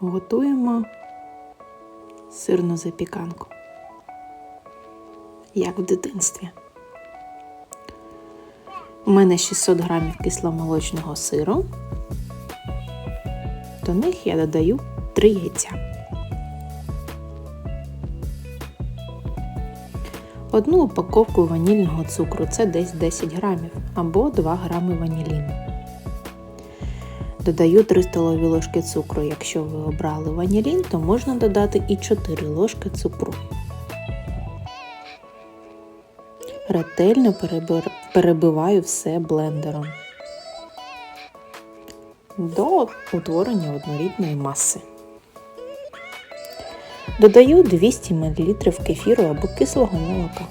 готуємо сирну запіканку. Як в дитинстві. У мене 600 грамів кисломолочного сиру. До них я додаю 3 яйця. Одну упаковку ванільного цукру це десь 10 грамів або 2 грами ваніліну. Додаю 3 столові ложки цукру. Якщо ви обрали ванілін, то можна додати і 4 ложки цукру. Ретельно перебиваю все блендером до утворення однорідної маси. Додаю 200 мл кефіру або кислого молока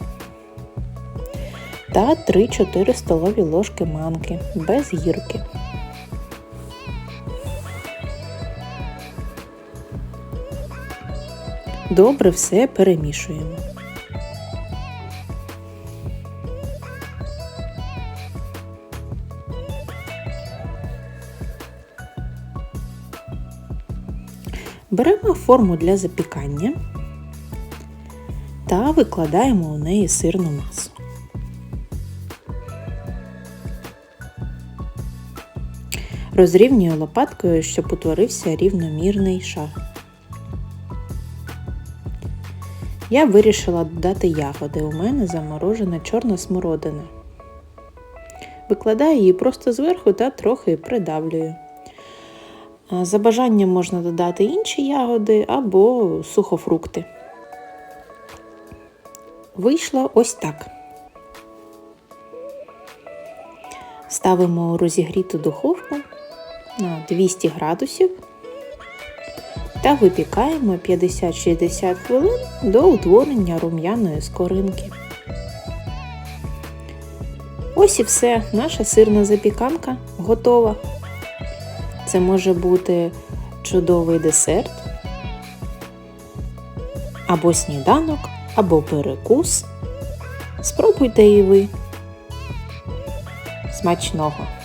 та 3-4 столові ложки манки без гірки. Добре все перемішуємо. Беремо форму для запікання та викладаємо у неї сирну масу. Розрівнюю лопаткою, щоб утворився рівномірний шар. Я вирішила додати ягоди. У мене заморожена чорна смородина. Викладаю її просто зверху та трохи придавлюю. За бажанням можна додати інші ягоди або сухофрукти. Вийшло ось так. Ставимо розігріту духовку на 200 градусів та випікаємо 50-60 хвилин до утворення рум'яної скоринки. Ось і все, наша сирна запіканка готова. Це може бути чудовий десерт, або сніданок, або перекус. Спробуйте і ви. Смачного!